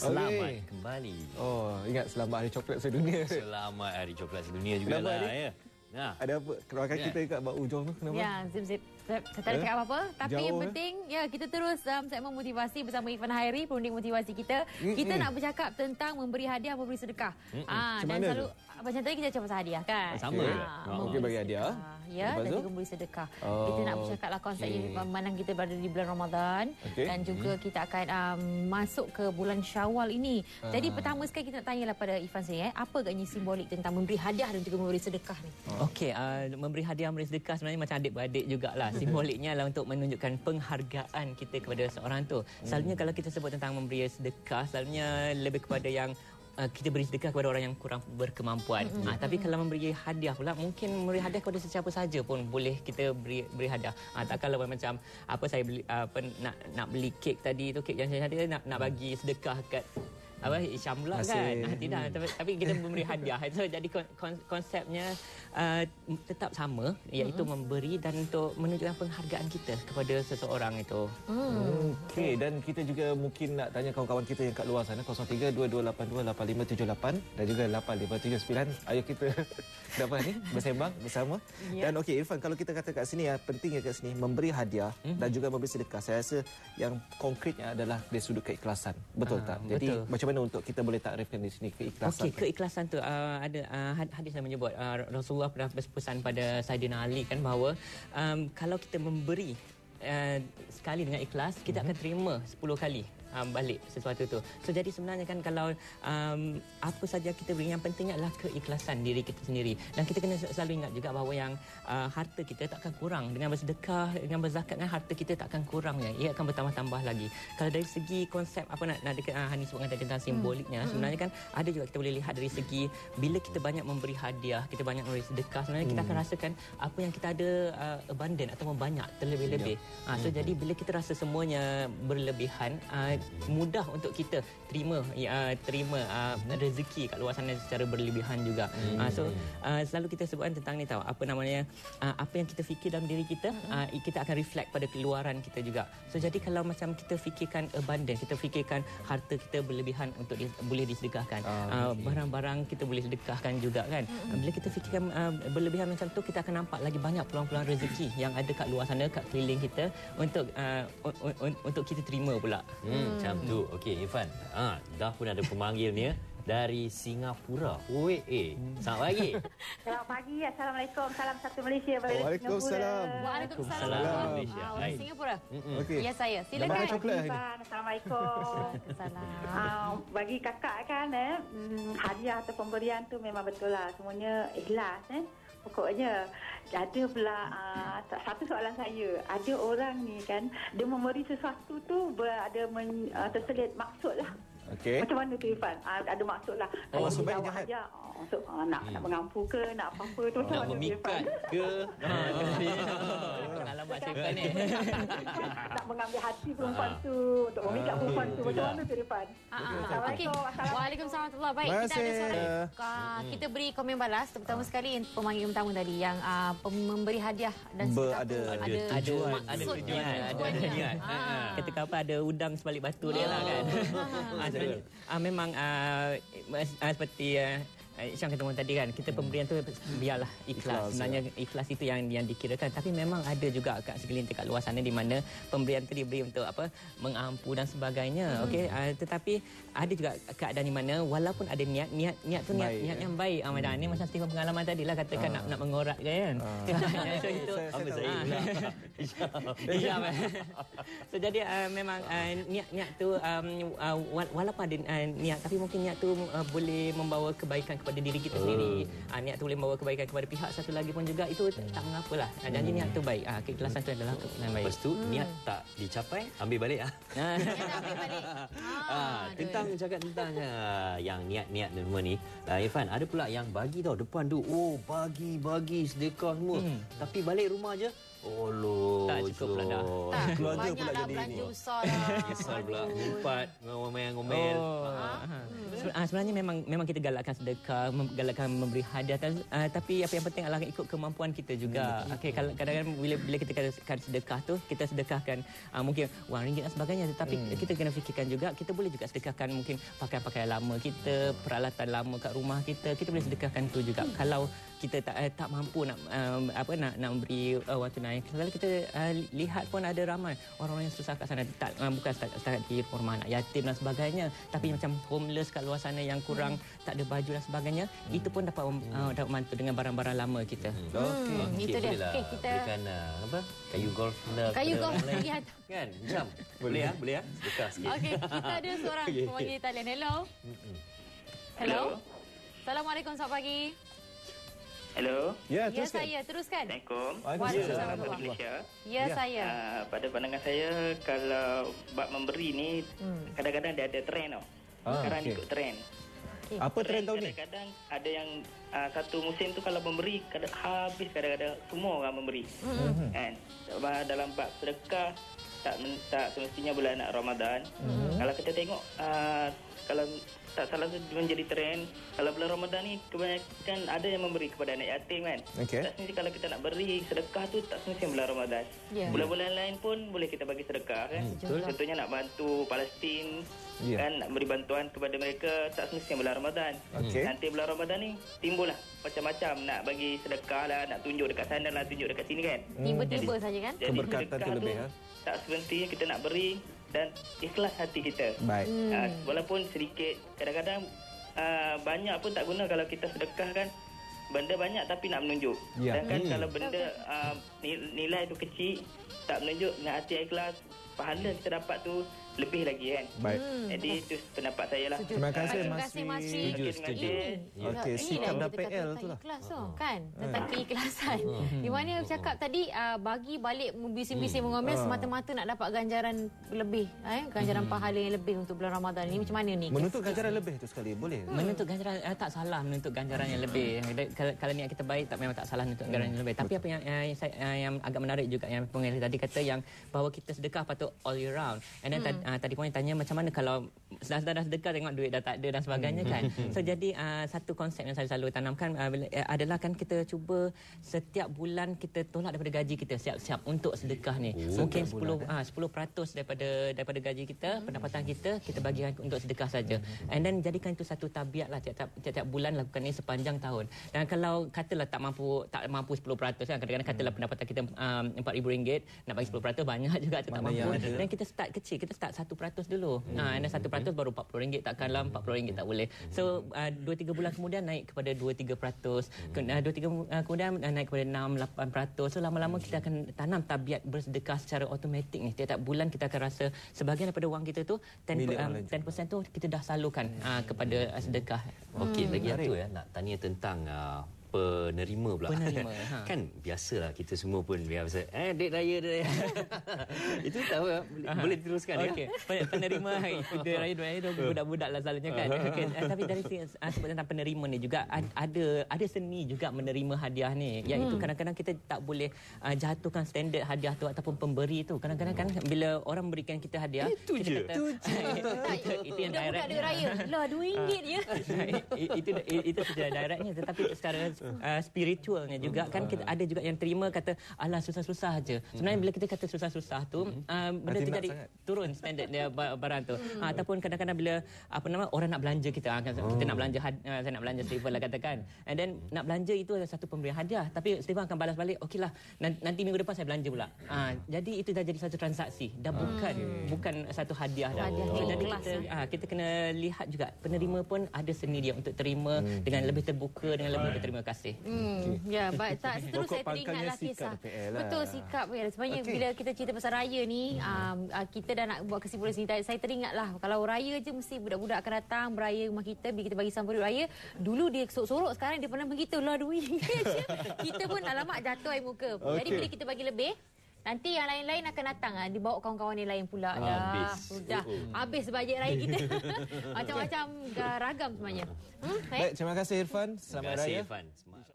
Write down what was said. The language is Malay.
Selamat Okey. kembali. Oh, ingat selamat hari coklat sedunia. Selamat Hari Coklat Sedunia juga Kenapa, lah ya. Nah, Ada apa? Keluarkan Ya. kita kat bawah ujung tu kenapa? Ya, zip zip. Saya saya tak ada Eh? cakap apa-apa. Tapi Jauh, yang eh? penting, ya kita terus um, segmen motivasi bersama Irfan Hairi, perunding motivasi kita. Mm-mm. Kita nak bercakap tentang memberi hadiah, memberi sedekah. Ah, dan selalu macam tadi kita cakap pasal hadiah kan? Sama Okey. juga. Ah, Okey, bagi hadiah. sedekah. Ya, Lepas dan tu? juga memberi sedekah. Oh, Kita nak bercakaplah konsep okey. ini memandang kita berada di bulan Ramadan Okey. dan juga kita akan um, masuk ke bulan Syawal ini. Ah. Jadi pertama sekali kita nak tanyalah pada Irfan sendiri eh, apa agaknya simbolik tentang memberi hadiah dan juga memberi sedekah ni? Okey, uh, memberi hadiah, memberi sedekah sebenarnya macam adik-beradik jugalah. Simboliknya adalah untuk menunjukkan penghargaan kita kepada seorang tu. Selalunya kalau kita sebut tentang memberi sedekah, selalunya lebih kepada yang uh, kita beri sedekah kepada orang yang kurang berkemampuan. Mm-hmm. tapi kalau memberi hadiah pula mungkin memberi hadiah kepada sesiapa saja pun boleh kita beri beri hadiah. Ah tak kalau macam apa saya beli apa nak nak beli kek tadi tu kek yang saya nak nak bagi sedekah kat apa Isyam pula Masih. kan ah, tidak tapi, tapi kita memberi hadiah so jadi kon, kon, konsepnya uh, tetap sama iaitu Mm-hmm. memberi dan untuk menunjukkan penghargaan kita kepada seseorang itu Hmm. Okey dan kita juga mungkin nak tanya kawan-kawan kita yang kat luar sana 0322828578 dan juga 8579 ayo kita dapat ni bersembang bersama. Ya. Dan okey Irfan kalau kita kata kat sini ya pentingnya kat sini memberi hadiah dan juga memberi sedekah. Saya rasa yang konkretnya adalah dari sudut keikhlasan. Betul Ah, tak? Jadi betul. macam mana untuk kita boleh takrifkan di sini keikhlasan? Okey, keikhlasan tu uh, ada uh, had- hadis yang menyebut uh, Rasulullah pernah berpesan pada Saidina Ali kan bahawa um, kalau kita memberi uh, sekali dengan ikhlas kita akan terima 10 kali um, balik sesuatu tu. So jadi sebenarnya kan kalau um, apa saja kita beri yang pentingnya adalah keikhlasan diri kita sendiri. Dan kita kena selalu ingat juga bahawa yang uh, harta kita takkan kurang dengan bersedekah, dengan berzakat kan harta kita takkan kurang ya. Ia akan bertambah-tambah lagi. Kalau dari segi konsep apa nak nak dekat uh, Hani sebutkan tadi tentang simboliknya hmm. sebenarnya kan ada juga kita boleh lihat dari segi bila kita banyak memberi hadiah, kita banyak memberi sedekah sebenarnya kita akan rasakan apa yang kita ada uh, abundant ataupun banyak terlebih-lebih. Ha, so jadi bila kita rasa semuanya berlebihan uh, mudah untuk kita terima uh, terima uh, rezeki kat luar sana secara berlebihan juga. Uh, so uh, selalu kita sebutkan tentang ni tahu apa namanya uh, apa yang kita fikir dalam diri kita uh, kita akan reflect pada keluaran kita juga. So jadi kalau macam kita fikirkan abundant, kita fikirkan harta kita berlebihan untuk di, boleh disedekahkan. Ah, Uh, barang-barang kita boleh sedekahkan juga kan. Uh, bila kita fikirkan uh, berlebihan macam tu kita akan nampak lagi banyak peluang-peluang rezeki yang ada kat luar sana kat keliling kita untuk uh, un- un- un- untuk kita terima pula. hmm, macam tu. Okey, Irfan. Ah, dah pun ada pemanggil ni ya dari Singapura. OAA. Selamat pagi. Selamat pagi. Assalamualaikum. Salam satu Malaysia. Bagi Waalaikumsalam. Singapura. Waalaikumsalam. Waalaikumsalam. Malaysia. Ah, orang. Singapura. Okey. Ya saya. Silakan. makan coklat hari ni? Irfan, Assalamualaikum. Ah, bagi kakak kan eh, hmm, hadiah atau pemberian tu memang betul lah. Semuanya ikhlas eh. Pokoknya ada pula uh, satu soalan saya. Ada orang ni kan dia memberi sesuatu tu ada men, uh, terselit maksud lah. Okey. Macam mana tu Irfan? Uh, ada maksud lah. Oh, maksud dia baik jawab jahat. Maksud, uh, nak, nak mengampu ke, nak apa-apa tu. Nak memikat ke? Pengalaman saya ni. nak mengambil hati perempuan tu untuk memikat perempuan tu macam mana tu? Ah, ah, ah. Okey. Assalamualaikum. Assalamualaikum. Waalaikumsalam warahmatullahi Baik, kita ada soalan. Ah, kita beri komen balas terutama sekali pemanggil pertama tadi yang ah, memberi hadiah dan ada- ada ada tujuan ada tujuannya. niat Ah. ketika apa ada udang sebalik batu dia lah kan ah, ah, memang ah, ah, seperti ah, Syam kata tadi kan kita pemberian tu biarlah Ikhlas, ikhlas, sebenarnya ikhlas itu yang yang dikirakan. Tapi memang ada juga kat segelintir kat luar sana di mana pemberian tu diberi untuk apa mengampu dan sebagainya. Okey ah, tetapi ada juga keadaan di mana walaupun ada niat niat niat tu niat Baik, niat eh? yang baik. Ah, Madan ni macam Stephen pengalaman tadi lah katakan nak nak mengorat kan? So itu Saya- Apa saya eh. so jadi uh, memang uh, niat-niat tu um, uh, wa- walaupun ada uh, niat tapi mungkin niat tu uh, boleh membawa kebaikan kepada diri kita sendiri. Uh, niat tu boleh membawa kebaikan kepada pihak satu lagi pun juga itu tak, tak mengapalah. Uh, jadi niat tu baik. Uh, keikhlasan tu adalah keikhlasan baik. Lepas tu niat tak dicapai, ambil balik ah. Ah. Ambil balik. Ah, tentang cakap tentang uh, yang niat-niat semua ni. Uh, Irfan, ada pula yang bagi tau depan tu. Oh, bagi bagi sedekah semua. Hmm. Tapi balik rumah je Oh. Tak cukup pula dah. Tak, Keluarga pula jadi ini. besar lah. Pula empat ngomel-ngomel. Oh. Ha. Seben- ah, sebenarnya memang memang kita galakkan sedekah, galakkan memberi hadiah tapi, uh, tapi apa yang penting adalah ikut kemampuan kita juga. Okey, kalau kadang-kadang bila bila kita katakan sedekah tu, kita sedekahkan uh, mungkin wang ringgit dan sebagainya tetapi kita kena fikirkan juga kita boleh juga sedekahkan mungkin pakaian-pakaian lama kita, peralatan lama kat rumah kita, kita boleh sedekahkan tu juga. Kalau kita tak uh, tak mampu nak um, apa nak nak memberi uh, wang tunai. Kalau kita uh, lihat pun ada ramai orang-orang yang susah kat sana tak uh, bukan setakat, setakat di rumah anak yatim dan sebagainya tapi macam homeless kat luar sana yang kurang tak ada baju dan sebagainya itu pun dapat um, uh, dapat bantu dengan barang-barang lama kita. Okey. Hmm, itu dia. Okey, kita berikan uh, apa? Kayu golf dah. kayu golf hantar. Kan? Jam. Boleh ya? Boleh ya? Sedekah sikit. Okey, kita ada seorang Okey. pemanggil talian. Hello. Hello. Assalamualaikum, selamat pagi. Hello, Ya, Ya, teruskan. saya. Teruskan. Assalamualaikum. Waalaikumsalam. Malaysia. Ya, saya. Uh, pada pandangan saya, kalau bab memberi ni, Hmm. kadang-kadang dia ada trend tau. Ah, Sekarang okey. ikut trend. Apa trend tahun ni? Kadang-kadang ada yang uh, satu musim tu kalau memberi, kadang habis kadang-kadang semua orang memberi. Hmm. Kan? Sebab dalam bab sedekah, tak, tak semestinya bulan nak Ramadan. Hmm. Kalau kita tengok, uh, kalau tak salah tu menjadi trend, kalau bulan Ramadan ni kebanyakan ada yang memberi kepada anak yatim kan. Okey. Tak semesti kalau kita nak beri sedekah tu tak semesti bulan Ramadan. Ya. Bulan-bulan lain pun boleh kita bagi sedekah kan. Betul. Contohnya nak bantu Palestin Ya. kan nak beri bantuan kepada mereka tak semesti bulan Ramadan. Okey. Nanti bulan Ramadan ni timbullah macam-macam nak bagi sedekah lah, nak tunjuk dekat sana lah, tunjuk dekat sini kan. Tiba-tiba saja kan? Jadi Keberkatan tu lebih, ha? Tak semestinya kita nak beri dan ikhlas hati kita. Baik. Hmm. Uh, walaupun sedikit kadang-kadang uh, banyak pun tak guna kalau kita sedekah kan benda banyak tapi nak menunjuk. Ya. Sedangkan kalau benda uh, ni- nilai tu kecil tak menunjuk dengan hati ikhlas pahala kita dapat tu lebih lagi kan. Baik. Jadi itu pendapat saya lah. Terima kasih, Terima Mas kasih, Mas Sri. Sri. Setuju, Okey, setuju. terima kasih. Okey, Inilah sikap dah PL tentang tu lah. Ikhlas tu kan. Tentang keikhlasan. Di mana bercakap tadi uh, bagi balik bising-bising mengomel semata-mata nak dapat ganjaran lebih, eh ganjaran pahala yang lebih untuk bulan Ramadan ini macam mana ni? Menuntut ganjaran lebih tu sekali. Boleh? Menuntut ganjaran uh, tak salah menuntut ganjaran yang lebih. Kalau, kalau niat kita baik tak memang tak salah menuntut ganjaran yang lebih. Tapi apa yang yang, saya, uh, yang agak menarik juga yang pengelih tadi kata yang bahawa kita sedekah patut all year round. And then hmm. Uh, tadi pun tanya macam mana kalau dah dah sedekah tengok duit dah tak ada dan sebagainya kan. So jadi uh, satu konsep yang saya selalu tanamkan uh, uh, adalah kan kita cuba setiap bulan kita tolak daripada gaji kita siap-siap untuk sedekah ni. Mungkin 10 ah 10% daripada daripada gaji kita, pendapatan kita kita bagikan untuk sedekah saja. And then jadikan itu satu tabiat lah tiap-tiap tiap-tiap bulan lakukan ini sepanjang tahun. Dan kalau katalah tak mampu tak mampu 10% kan kadang-kadang katalah pendapatan kita um, RM4,000 nak bagi 10% banyak juga tu tak mampu. Dan kita start kecil, kita start 1% dulu. Ha and then 1% baru RM40 takkanlah RM40 tak boleh. So uh, 2 3 bulan kemudian naik kepada 2 3%. Ke- uh, 2 3 uh, kemudian uh, naik kepada 6 8%. So lama-lama kita akan tanam tabiat bersedekah secara automatik ni. Tiap-tiap bulan kita akan rasa sebahagian daripada wang kita tu 10%, Milik um, orang lain 10% tu kita dah salurkan uh, kepada uh, sedekah. Okey, lagi Menarik. satu ya nak tanya tentang uh, penerima pula. Penerima, ha. kan biasalah kita semua pun biasa eh dek raya dek raya. Itu tahu ya? boleh, boleh diteruskan Okey, ya. Pen- penerima dia raya dua raya budak-budak lah selalunya kan. Okey, eh, tapi dari uh, sebut tentang penerima ni juga ad- ada ada seni juga menerima hadiah ni. Iaitu kadang-kadang kita tak boleh uh, jatuhkan standard hadiah tu ataupun pemberi tu. Kadang-kadang kan bila orang memberikan kita hadiah, Itu kita je. kata itu, itu yang Budak-budak direct. duit raya. Lah RM2 je. I- itu itu secara directnya tetapi secara uh, spiritualnya juga kan kita ada juga yang terima kata alah susah-susah aja. Sebenarnya bila kita kata susah-susah tu uh, benda tu jadi sangat. turun standard dia ba- barang tu. Uh, ataupun kadang-kadang bila apa nama orang nak belanja kita uh, kita nak belanja had- uh, saya nak belanja Steven lah katakan. And then nak belanja itu adalah satu pemberian hadiah tapi Steven akan balas balik okeylah nan- nanti minggu depan saya belanja pula. Uh, jadi itu dah jadi satu transaksi dah bukan bukan satu hadiah dah. Hadiah yang jadi kita ah, kita kena lihat juga penerima pun ada seni dia untuk terima dengan lebih terbuka dengan lebih berterima kasih. Hmm, ya, baik. Tak, terus Pokok saya teringatlah kisah. Lah. Betul, sikap PL. Sebenarnya Okey. bila kita cerita pasal raya ni, um, uh, kita dah nak buat kesimpulan sini. Saya teringatlah, kalau raya je mesti budak-budak akan datang beraya rumah kita, bila kita bagi sambut raya. Dulu dia sorok-sorok, sekarang dia pernah begitu. Lah, duit. Kita pun alamak jatuh air muka. Jadi Okey. bila kita bagi lebih, Nanti yang lain-lain akan datang ah dibawa kawan-kawan yang lain pula dah. Habis. Sudah habis bajet raya kita. Macam-macam ragam sebenarnya. Hmm, baik. Baik, terima kasih Irfan. Terima Selamat kasih raya. Irfan. Semangat.